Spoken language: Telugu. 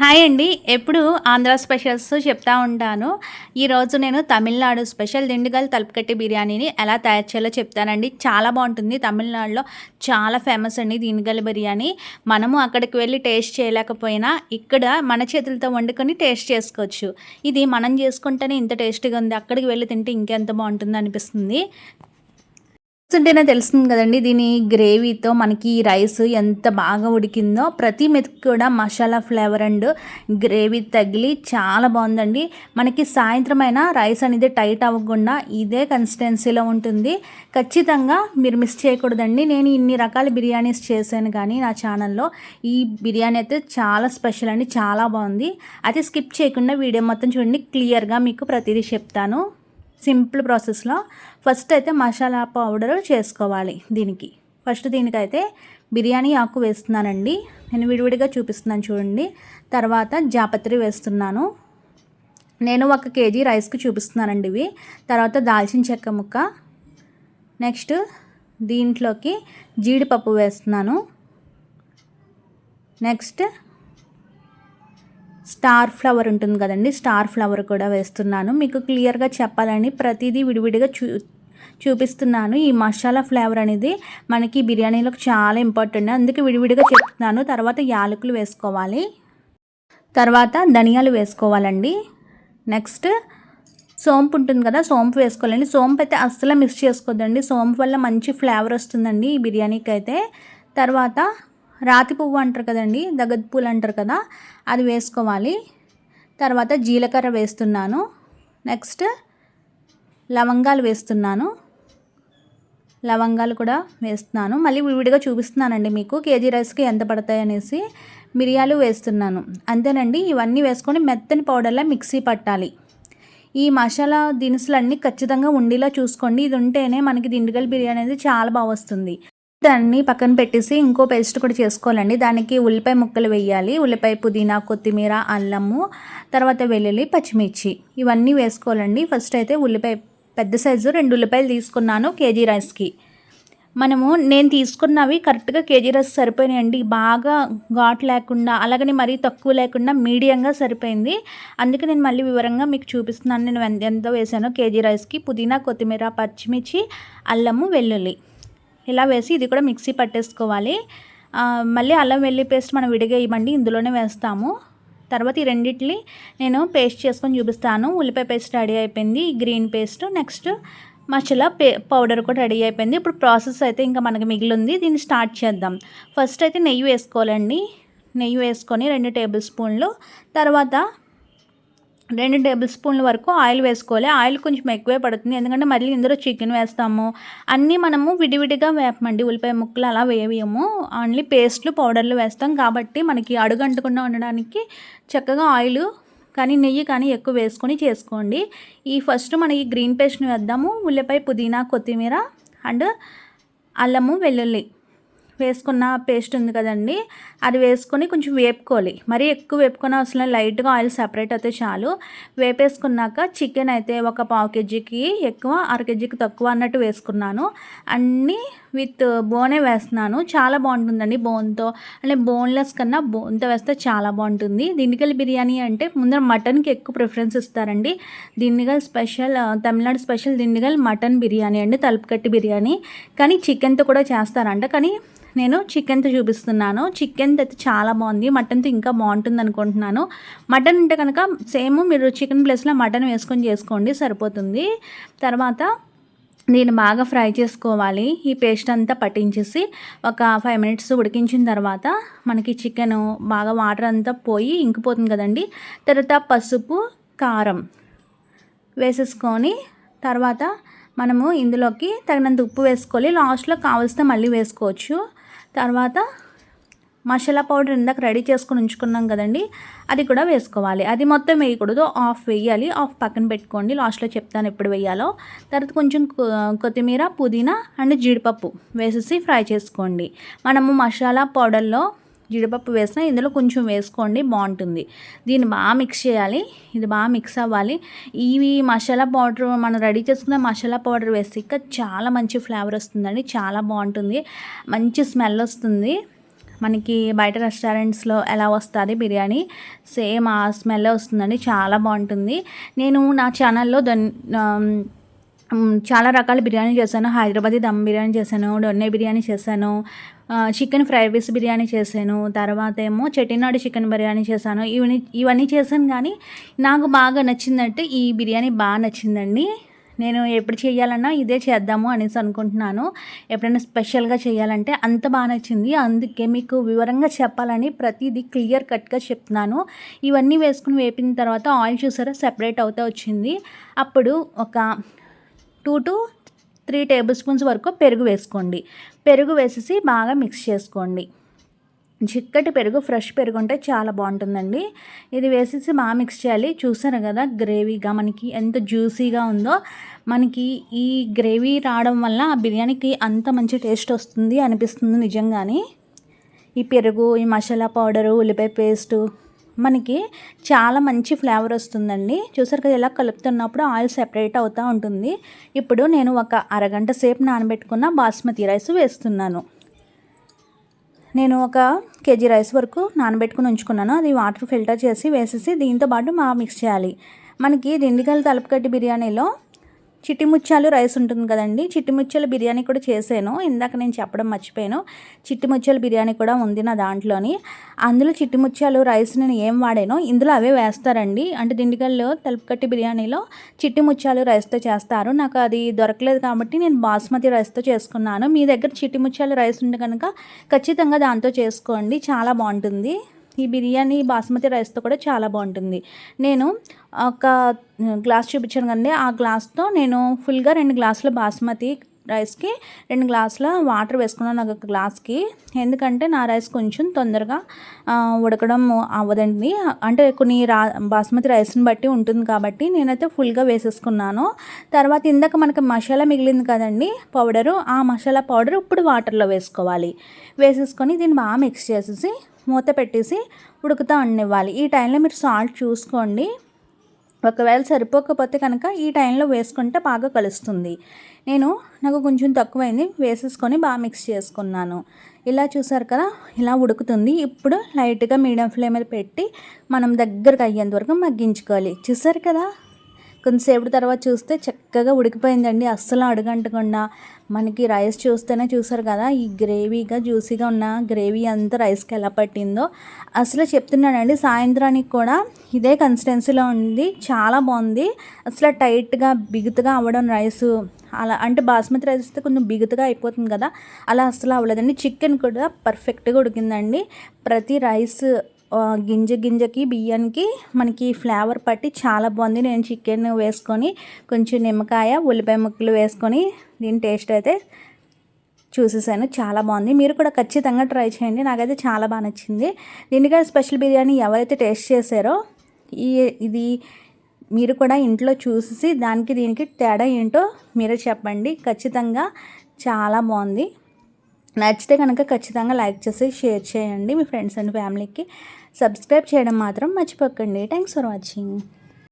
హాయ్ అండి. ఎప్పుడు ఆంధ్ర స్పెషల్స్ చెప్తా ఉంటాను. ఈరోజు నేను తమిళనాడు స్పెషల్ దిండుగల్ తలుపుకట్టి బిర్యానీని ఎలా తయారు చేయాలో చెప్తానండి. చాలా బాగుంటుంది. తమిళనాడులో చాలా ఫేమస్ అండి దిండుగల్ బిర్యానీ. మనము అక్కడికి వెళ్ళి టేస్ట్ చేయలేకపోయినా ఇక్కడ మన చేతులతో వండుకొని టేస్ట్ చేసుకోవచ్చు. ఇది మనం చేసుకుంటేనే ఇంత టేస్టీగా ఉంది. అక్కడికి వెళ్ళి తింటే ఇంకెంత బాగుంటుంది అనిపిస్తుంది. చూస్తుంటేనే తెలుస్తుంది కదండి. దీని గ్రేవీతో మనకి ఈ రైస్ ఎంత బాగా ఉడికిందో ప్రతి మెతుకు కూడా మసాలా ఫ్లేవర్ అండ్ గ్రేవీ తగిలి చాలా బాగుందండి. మనకి సాయంత్రం అయినా రైస్ అనేది టైట్ అవ్వకుండా ఇదే కన్సిస్టెన్సీలో ఉంటుంది. ఖచ్చితంగా మీరు మిస్ చేయకూడదండి. నేను ఇన్ని రకాల బిర్యానీస్ చేశాను కానీ నా ఛానల్లో ఈ బిర్యానీ అయితే చాలా స్పెషల్ అండి చాలా బాగుంది. అయితే స్కిప్ చేయకుండా వీడియో మొత్తం చూడండి. క్లియర్గా మీకు ప్రతిదీ చెప్తాను. సింపుల్ ప్రాసెస్లో ఫస్ట్ అయితే మసాలా పౌడర్ చేసుకోవాలి దీనికి. ఫస్ట్ దీనికైతే బిర్యానీ ఆకు వేస్తున్నానండి. నేను విడివిడిగా చూపిస్తున్నాను చూడండి. తర్వాత జాపత్రి వేస్తున్నాను. నేను ఒక కేజీ రైస్కి చూపిస్తున్నానండి ఇవి. తర్వాత దాల్చిన చెక్క ముక్క. నెక్స్ట్ దీంట్లోకి జీడిపప్పు వేస్తున్నాను. నెక్స్ట్ స్టార్ ఫ్లవర్ ఉంటుంది కదండి స్టార్ ఫ్లవర్ కూడా వేస్తున్నాను. మీకు క్లియర్గా చెప్పాలని ప్రతిదీ విడివిడిగా చూ చూపిస్తున్నాను. ఈ మసాలా ఫ్లేవర్ అనేది మనకి బిర్యానీలోకి చాలా ఇంపార్టెంట్. అందుకే విడివిడిగా చెప్తున్నాను. తర్వాత యాలకులు వేసుకోవాలి. తర్వాత ధనియాలు వేసుకోవాలండి. నెక్స్ట్ సోంపు ఉంటుంది కదా సోంపు వేసుకోవాలండి. సోంపు అయితే అస్సలు మిక్స్ చేసుకోవద్దండి సోంపు వల్ల మంచి ఫ్లేవర్ వస్తుందండి ఈ బిర్యానీకి అయితే. తర్వాత రాతి పువ్వు అంటారు కదండి దగద్ పూలు అంటారు కదా అది వేసుకోవాలి. తర్వాత జీలకర్ర వేస్తున్నాను. నెక్స్ట్ లవంగాలు వేస్తున్నాను. లవంగాలు కూడా వేస్తున్నాను. మళ్ళీ విడిగా చూపిస్తున్నానండి మీకు కేజీ రైస్కి ఎంత పడతాయి అనేసి. మిరియాలు వేస్తున్నాను. అంతేనండి ఇవన్నీ వేసుకొని మెత్తని పౌడర్లా మిక్సీ పట్టాలి. ఈ మసాలా దినుసులన్నీ ఖచ్చితంగా ఉండేలా చూసుకోండి. ఇది ఉంటేనే మనకి దిండుగల్ బిర్యానీ అనేది చాలా బాగా వస్తుంది. దాన్ని పక్కన పెట్టేసి ఇంకో పేస్ట్ కూడా చేసుకోవాలండి. దానికి ఉల్లిపాయ ముక్కలు వేయాలి. ఉల్లిపాయ పుదీనా కొత్తిమీర అల్లము తర్వాత వెల్లుల్లి పచ్చిమిర్చి ఇవన్నీ వేసుకోవాలండి. ఫస్ట్ అయితే ఉల్లిపాయ పెద్ద సైజు రెండు ఉల్లిపాయలు తీసుకున్నాను కేజీ రైస్కి. మనము నేను తీసుకున్నవి కరెక్ట్గా కేజీ రైస్ సరిపోయినాయండి. బాగా ఘాట్ లేకుండా అలాగని మరీ తక్కువ లేకుండా మీడియంగా సరిపోయింది. అందుకే నేను మళ్ళీ వివరంగా మీకు చూపిస్తున్నాను. నేను ఎంత వేసానో కేజీ రైస్కి పుదీనా కొత్తిమీర పచ్చిమిర్చి అల్లము వెల్లుల్లి. ఇలా వేసి ఇది కూడా మిక్సీ పట్టేసుకోవాలి. మళ్ళీ అల్లం వెల్లి పేస్ట్ మనం విడిగా ఇవ్వండి ఇందులోనే వేస్తాము. తర్వాత ఈ రెండింటిని నేను పేస్ట్ చేసుకొని చూపిస్తాను. ఉల్లిపాయ పేస్ట్ రెడీ అయిపోయింది గ్రీన్ పేస్ట్. నెక్స్ట్ మసాలా పే పౌడర్ కూడా రెడీ అయిపోయింది. ఇప్పుడు ప్రాసెస్ అయితే ఇంకా మనకి మిగిలింది దీన్ని స్టార్ట్ చేద్దాం. ఫస్ట్ అయితే నెయ్యి వేసుకోవాలండి. నెయ్యి వేసుకొని రెండు టేబుల్ స్పూన్లు తర్వాత రెండు టేబుల్ స్పూన్ల వరకు ఆయిల్ వేసుకోవాలి. ఆయిల్ కొంచెం ఎక్కువే పడుతుంది. ఎందుకంటే మళ్ళీ ఇందులో చికెన్ వేస్తాము. అన్నీ మనము విడివిడిగా వేపమండి. ఉల్లిపాయ ముక్కలు అలా వేయము ఓన్లీ పేస్ట్లు పౌడర్లు వేస్తాం. కాబట్టి మనకి అడుగంటకుండా ఉండడానికి చక్కగా ఆయిల్ కానీ నెయ్యి కానీ ఎక్కువ వేసుకొని చేసుకోండి. ఈ ఫస్ట్ మనకి గ్రీన్ పేస్ట్ని వేద్దాము. ఉల్లిపాయ పుదీనా కొత్తిమీర అండ్ అల్లము వెల్లుల్లి వేసుకున్న పేస్ట్ ఉంది కదండి అది వేసుకొని కొంచెం వేపుకోవాలి. మరీ ఎక్కువ వేపుకొని అవసరం లైట్గా ఆయిల్ సపరేట్ అయితే చాలు. వేపేసుకున్నాక చికెన్ అయితే ఒక పావు కేజీకి ఎక్కువ అర కేజీకి తక్కువ అన్నట్టు వేసుకున్నాను. అన్నీ విత్ బోనే వేస్తున్నాను. చాలా బాగుంటుందండి బోన్తో. అంటే బోన్లెస్ కన్నా బోన్తో వేస్తే చాలా బాగుంటుంది. దిండికల్ బిర్యానీ అంటే ముందర మటన్కి ఎక్కువ ప్రిఫరెన్స్ ఇస్తారండి. Dindigul special Tamil Nadu special Dindigul mutton biryani అండి తలుపుకట్టి బిర్యానీ. కానీ చికెన్తో కూడా చేస్తారంట. కానీ నేను చికెన్తో చూపిస్తున్నాను. చికెన్తో అయితే చాలా బాగుంది. మటన్తో ఇంకా బాగుంటుంది అనుకుంటున్నాను. మటన్ అంటే కనుక సేమ్ మీరు చికెన్ ప్లేస్లో మటన్ వేసుకొని చేసుకోండి సరిపోతుంది. తర్వాత దీన్ని బాగా ఫ్రై చేసుకోవాలి. ఈ పేస్ట్ అంతా పట్టించేసి ఒక ఫైవ్ మినిట్స్ ఉడికించిన తర్వాత మనకి చికెన్ బాగా వాటర్ అంతా పోయి ఇంకిపోతుంది కదండి. తర్వాత పసుపు కారం వేసేసుకొని తర్వాత మనము ఇందులోకి తగినంత ఉప్పు వేసుకోవాలి. లాస్ట్లో కావలిస్తే మళ్ళీ వేసుకోవచ్చు. తర్వాత మసాలా పౌడర్ ఇందాక రెడీ చేసుకుని ఉంచుకున్నాం కదండి అది కూడా వేసుకోవాలి. అది మొత్తం వేయకూడదు ఆఫ్ వేయాలి ఆఫ్ పక్కన పెట్టుకోండి. లాస్ట్లో చెప్తాను ఎప్పుడు వేయాలో. తర్వాత కొంచెం కొత్తిమీర పుదీనా అండ్ జీడిపప్పు వేసేసి ఫ్రై చేసుకోండి. మనము మసాలా పౌడర్లో జీడిపప్పు వేసినా ఇందులో కొంచెం వేసుకోండి బాగుంటుంది. దీన్ని బాగా మిక్స్ చేయాలి ఇది బాగా మిక్స్ అవ్వాలి. ఇవి మసాలా పౌడర్ మనం రెడీ చేసుకున్న మసాలా పౌడర్ వేసి ఇంకా చాలా మంచి ఫ్లేవర్ వస్తుందండి చాలా బాగుంటుంది. మంచి స్మెల్ వస్తుంది. మనకి బయట రెస్టారెంట్స్లో ఎలా వస్తుంది బిర్యానీ? సేమ్ ఆ స్మెల్ వస్తుందండి. చాలా బాగుంటుంది. నేను నా ఛానల్లో దన్ చాలా రకాల బిర్యానీ చేశాను. హైదరాబాదీ దమ్ బిర్యానీ చేశాను డొన్నే బిర్యానీ చేశాను చికెన్ ఫ్రై పీస్ బిర్యానీ చేశాను తర్వాత ఏమో చెట్టినాడు చికెన్ బిర్యానీ చేశాను. ఇవన్నీ ఇవన్నీ చేశాను కానీ నాకు బాగా నచ్చిందంటే ఈ బిర్యానీ బాగా నచ్చిందండి. నేను ఎప్పుడు చేయాలన్నా ఇదే చేద్దాము అనేసి అనుకుంటున్నాను. ఎప్పుడైనా స్పెషల్గా చేయాలంటే అంత బాగా నచ్చింది. అందుకే మీకు వివరంగా చెప్పాలని ప్రతిదీ క్లియర్ కట్గా చెప్తున్నాను. ఇవన్నీ వేసుకుని వేపిన తర్వాత ఆయిల్ చూసారా? సెపరేట్ అవుతూ వచ్చింది. అప్పుడు ఒక two to three table spoons వరకు పెరుగు వేసుకోండి. పెరుగు వేసేసి బాగా మిక్స్ చేసుకోండి. చిక్కటి పెరుగు ఫ్రెష్ పెరుగు ఉంటే చాలా బాగుంటుందండి. ఇది వేసేసి బాగా మిక్స్ చేయాలి. చూసారు కదా గ్రేవీగా మనకి ఎంత జ్యూసీగా ఉందో. మనకి ఈ గ్రేవీ రావడం వల్ల ఆ బిర్యానీకి అంత మంచి టేస్ట్ వస్తుంది అనిపిస్తుంది నిజంగానే. ఈ పెరుగు ఈ మసాలా పౌడరు ఉల్లిపాయ పేస్టు మనకి చాలా మంచి ఫ్లేవర్ వస్తుందండి. చూసారు కదా ఇలా కలుపుతున్నప్పుడు ఆయిల్ సెపరేట్ అవుతూ ఉంటుంది. ఇప్పుడు నేను ఒక అరగంట సేపు నానబెట్టుకున్న బాస్మతి రైస్ వేస్తున్నాను. నేను ఒక కేజీ రైస్ వరకు నానబెట్టుకుని ఉంచుకున్నాను. అది వాటర్ ఫిల్టర్ చేసి వేసేసి దీంతో పాటు మా మిక్స్ చేయాలి. మనకి దిండిగల్ తలుపుకట్టి బిర్యానీలో చిట్టిముత్యాలు రైస్ ఉంటుంది కదండి. చిట్టి బిర్యానీ కూడా చేశాను. ఇందాక నేను చెప్పడం మర్చిపోయాను. చిట్టి బిర్యానీ కూడా ఉంది నా దాంట్లోని. అందులో చిట్టిముత్యాలు రైస్ నేను ఏం వాడాను ఇందులో అవే వేస్తారండి. అంటే దిండిగల్లో తలుపుకట్టి బిర్యానీలో చిట్టిముత్యాలు రైస్తో చేస్తారు. నాకు అది దొరకలేదు కాబట్టి నేను బాస్మతి రైస్తో చేసుకున్నాను. మీ దగ్గర చిట్టిముత్యాలు రైస్ ఉంటే కనుక ఖచ్చితంగా దాంతో చేసుకోండి. చాలా బాగుంటుంది. ఈ బిర్యానీ బాస్మతి రైస్తో కూడా చాలా బాగుంటుంది. నేను ఒక గ్లాస్ చూపించాను కదండి. ఆ గ్లాస్తో నేను ఫుల్గా రెండు గ్లాసుల బాస్మతి రైస్కి రెండు గ్లాసుల వాటర్ వేసుకున్నాను ఒక గ్లాస్కి. ఎందుకంటే నా రైస్ కొంచెం తొందరగా ఉడకడం అవ్వదండి. అంటే కొన్ని రా బాస్మతి రైస్ని బట్టి ఉంటుంది కాబట్టి నేనైతే ఫుల్గా వేసేసుకున్నాను. తర్వాత ఇందాక మనకి మసాలా మిగిలింది కదండి పౌడరు. ఆ మసాలా పౌడర్ ఇప్పుడు వాటర్లో వేసుకోవాలి. వేసేసుకొని దీన్ని బాగా మిక్స్ చేసేసి మూత పెట్టేసి ఉడుకుతా ఉండనివ్వాలి. ఈ టైంలో మీరు సాల్ట్ చూసుకోండి. ఒకవేళ సరిపోకపోతే కనుక ఈ టైంలో వేసుకుంటే బాగా కలుస్తుంది. నేను నాకు కొంచెం తక్కువైంది వేసేసుకొని బాగా మిక్స్ చేసుకున్నాను. ఇలా చూసారు కదా ఇలా ఉడుకుతుంది. ఇప్పుడు లైట్గా మీడియం ఫ్లేమ్ మీద పెట్టి మనం దగ్గరకు అయ్యేంత వరకు మగ్గించుకోవాలి. చూసారు కదా? కొంతసేపు తర్వాత చూస్తే చక్కగా ఉడికిపోయిందండి. అస్సలు అడుగంటకుండా మనకి రైస్ చూస్తేనే చూసారు కదా ఈ గ్రేవీగా జ్యూసీగా ఉన్న గ్రేవీ అంతా రైస్కి ఎలా పట్టిందో. అసలు చెప్తున్నానండి సాయంత్రానికి కూడా ఇదే కన్సిస్టెన్సీలో ఉంది చాలా బాగుంది. అసలు టైట్గా బిగుతుగా అవ్వడం రైస్ అలా అంటే బాస్మతి రైస్ అయితే కొంచెం బిగుతుగా అయిపోతుంది కదా అలా అసలు అవ్వలేదండి. చికెన్ కూడా పర్ఫెక్ట్గా ఉడికిందండి. ప్రతి రైస్ గింజ గింజకి బియ్యానికి మనకి ఫ్లేవర్ పట్టి చాలా బాగుంది. నేను చికెన్ వేసుకొని కొంచెం నిమ్మకాయ ఉల్లిపాయ ముక్కలు వేసుకొని దీని టేస్ట్ అయితే చూసేసాను. చాలా బాగుంది. మీరు కూడా ఖచ్చితంగా ట్రై చేయండి. నాకైతే చాలా బాగా నచ్చింది. దీనిగా స్పెషల్ బిర్యానీ ఎవరైతే టేస్ట్ చేశారో ఈ ఇది మీరు కూడా ఇంట్లో చూసి దానికి దీనికి తేడా ఏంటో మీరే చెప్పండి. ఖచ్చితంగా చాలా బాగుంది. నచ్చితే కనుక ఖచ్చితంగా లైక్ చేసి షేర్ చేయండి మీ ఫ్రెండ్స్ అండ్ ఫ్యామిలీకి. సబ్స్క్రైబ్ చేయడం మాత్రం మర్చిపోకండి. Thanks for watching.